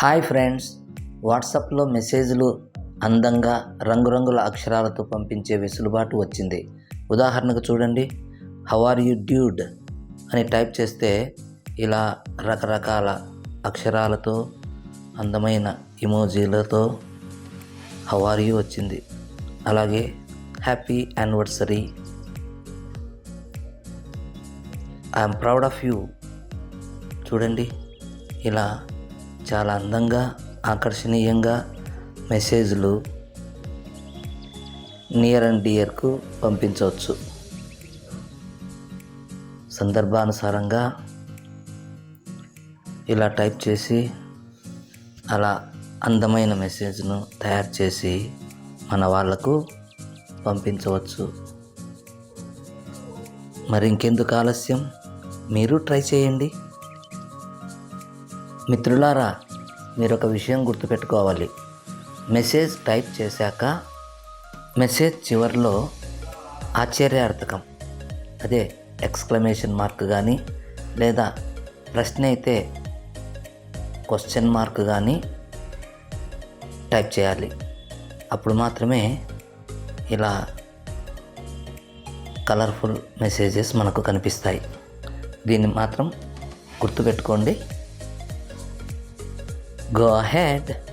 Hi friends. వాట్సాప్లో మెసేజ్లు అందంగా రంగురంగుల అక్షరాలతో పంపించే వెసులుబాటు వచ్చింది. ఉదాహరణకు చూడండి. హౌ ఆర్ యూ డ్యూడ్ అని టైప్ చేస్తే ఇలా రకరకాల అక్షరాలతో అందమైన ఇమోజీలతో హౌ ఆర్ యు వచ్చింది. అలాగే happy anniversary I'm proud of you చూడండి. ఇలా చాలా అందంగా ఆకర్షణీయంగా మెసేజ్లు నియర్ అండ్ డియర్కు పంపించవచ్చు. సందర్భానుసారంగా ఇలా టైప్ చేసి అలా అందమైన మెసేజ్ను తయారు చేసి మన వాళ్ళకు పంపించవచ్చు. మరి ఇంకెందుకు ఆలస్యం? మీరు ట్రై చేయండి. మిత్రులారా మీరు ఒక విషయం గుర్తుపెట్టుకోవాలి. మెసేజ్ టైప్ చేశాక మెసేజ్ చివరిలో ఆశ్చర్యార్థకం. అదే ఎక్స్క్లమేషన్ మార్క్ కానీ లేదా ప్రశ్న అయితే క్వశ్చన్ మార్క్ కానీ టైప్ చేయాలి. అప్పుడు మాత్రమే ఇలా కలర్ఫుల్ మెసేజెస్ మనకు కనిపిస్తాయి. దీన్ని మాత్రం గుర్తుపెట్టుకోండి. Go ahead.